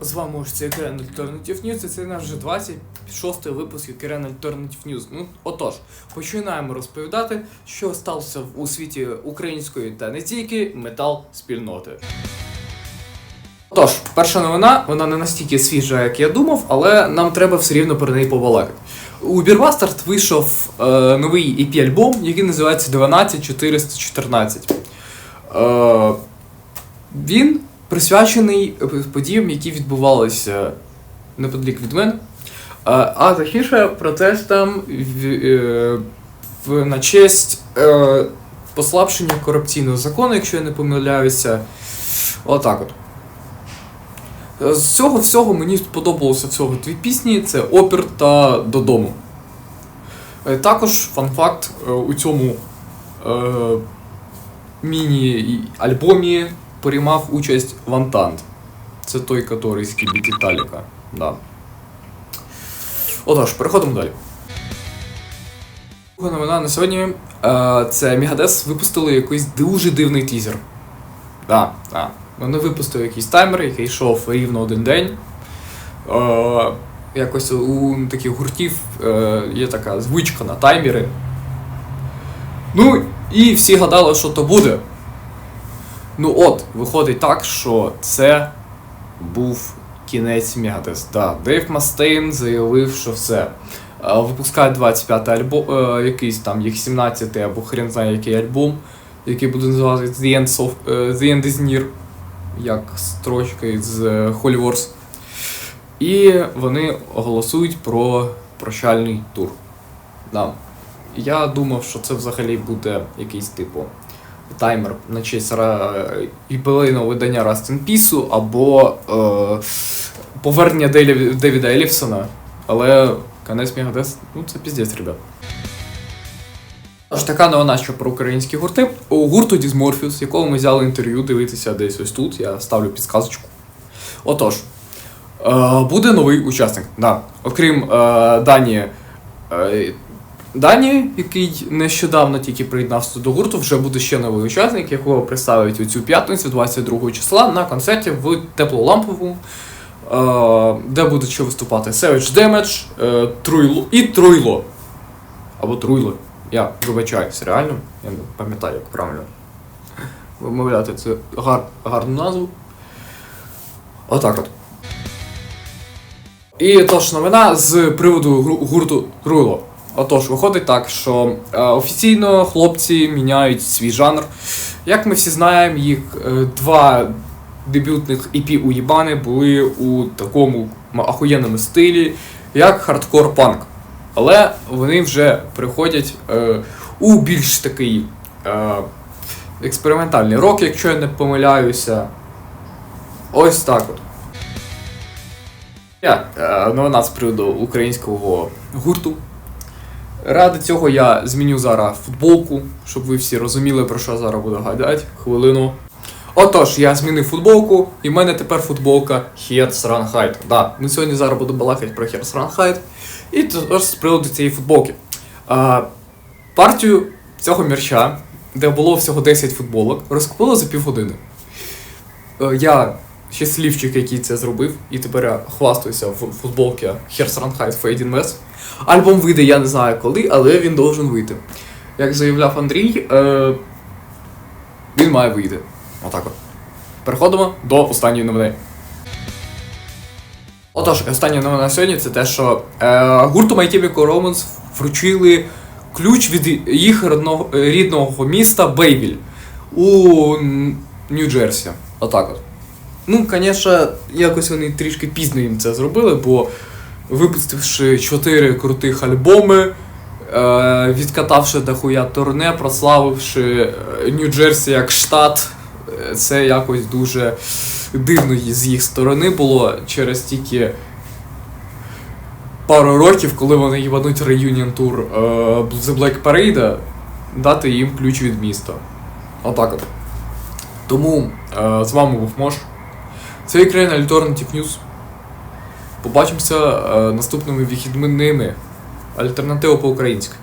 З вами ось це Ukraine Alternative News, і це наш вже 26 й випуск Ukraine Alternative News. Ну, отож, починаємо розповідати, що сталося у світі української та не тільки метал спільноти. Отож, перша новина, вона не настільки свіжа, як я думав, але нам треба все рівно про неї побалакати. У Beerbastard вийшов е, новий EP-альбом, який називається 12414. Е, він присвячений е, подіям, які відбувалися неподалік від мене. А, точніше протестам в, е, в, на честь е, послабшення корупційного закону, якщо я не помиляюся. Отак от. З цього всього мені сподобалося всього дві пісні: це Опір та Додому. Е, Також фан-факт у цьому е, міні-альбомі приймав участь Вантант. Це той, який з Кібіті Таліка. Да. Отож, переходимо далі. Друга новина на сьогодні. Е, це Мігадес випустили якийсь дуже дивний тізер. Да, да. Вони випустили якийсь таймер, який йшов рівно один день. Е, якось у таких гуртів е, є така звичка на таймери. Ну, і всі гадали, що то буде. Ну от, виходить так, що це був кінець Мегадес. Да, Дейв Мастейн заявив, що все. Е, Випускають 25 альбом, е, якийсь там їх 17 або хрен знає який альбом, який буде називатися The End, of, е, The End is Near, як строчка із Holy Wars. І вони голосують про прощальний тур. Да. Я думав, що це взагалі буде якийсь типу таймер на честь юбілейного видання Rust in Peace або е, повернення Девіда Еліфсона. Але конець Мегадес, ну це піздець, ребят. Тож така новина, що про українські гурти. У гурту Дізморфіус, якого ми взяли інтерв'ю дивитися десь ось тут, я ставлю підсказочку. Отож, е, буде новий учасник. Да. Окрім е, Дані, е, Дані, який нещодавно тільки приєднався до гурту, вже буде ще новий учасник, якого представить у цю п'ятницю, 22 числа, на концерті в Теплолампову, е, де будуть ще виступати Savage Damage, е, Труйло і Труйло. Або Труйло. Я вибачаюсь, реально. Я не пам'ятаю, як правильно вимовляти цю гар, гарну назву. Отак от. І тож новина з приводу гурту Труйло. Отож, виходить так, що е, офіційно хлопці міняють свій жанр. Як ми всі знаємо, їх е, два дебютних EP у Єбани були у такому ахуєнному стилі, як хардкор панк. Але вони вже приходять е, у більш такий е, експериментальний рок, якщо я не помиляюся. Ось так от. Я, е, новина з приводу українського гурту. Ради цього я зміню зараз футболку, щоб ви всі розуміли, про що зараз буду гадати. Хвилину. Отож, я змінив футболку, і в мене тепер футболка Height. Да, ми сьогодні зараз будемо балакати про Run І тож з приводу цієї футболки. А, партію цього мерча, де було всього 10 футболок, розкупили за півгодини. Е, Я щасливчик, який це зробив, і тепер хвастаюся в футболці Fade in Mess. Альбом вийде, я не знаю коли, але він должен вийти. Як заявляв Андрій, е, він має вийти. Отак от. Переходимо до останньої новини. Отож, остання новина на сьогодні це те, що е, гурту My Chemical Romance вручили ключ від їх родного, рідного міста Бейвіль у Нью-Джерсі. Отак от. Ну, звісно, якось вони трішки пізно їм це зробили, бо випустивши чотири крутих альбоми, е, відкатавши дохуя турне, прославивши е, Нью-Джерсі як штат, е, це якось дуже дивно з їх сторони було через тільки пару років, коли вони їбануть реюніон тур The Black Parade, дати їм ключ від міста. Отак от. Тому з вами був Мош. Це Ukraine Alternative News. Побачимося е, наступними вихідними. Альтернатива по-українськи.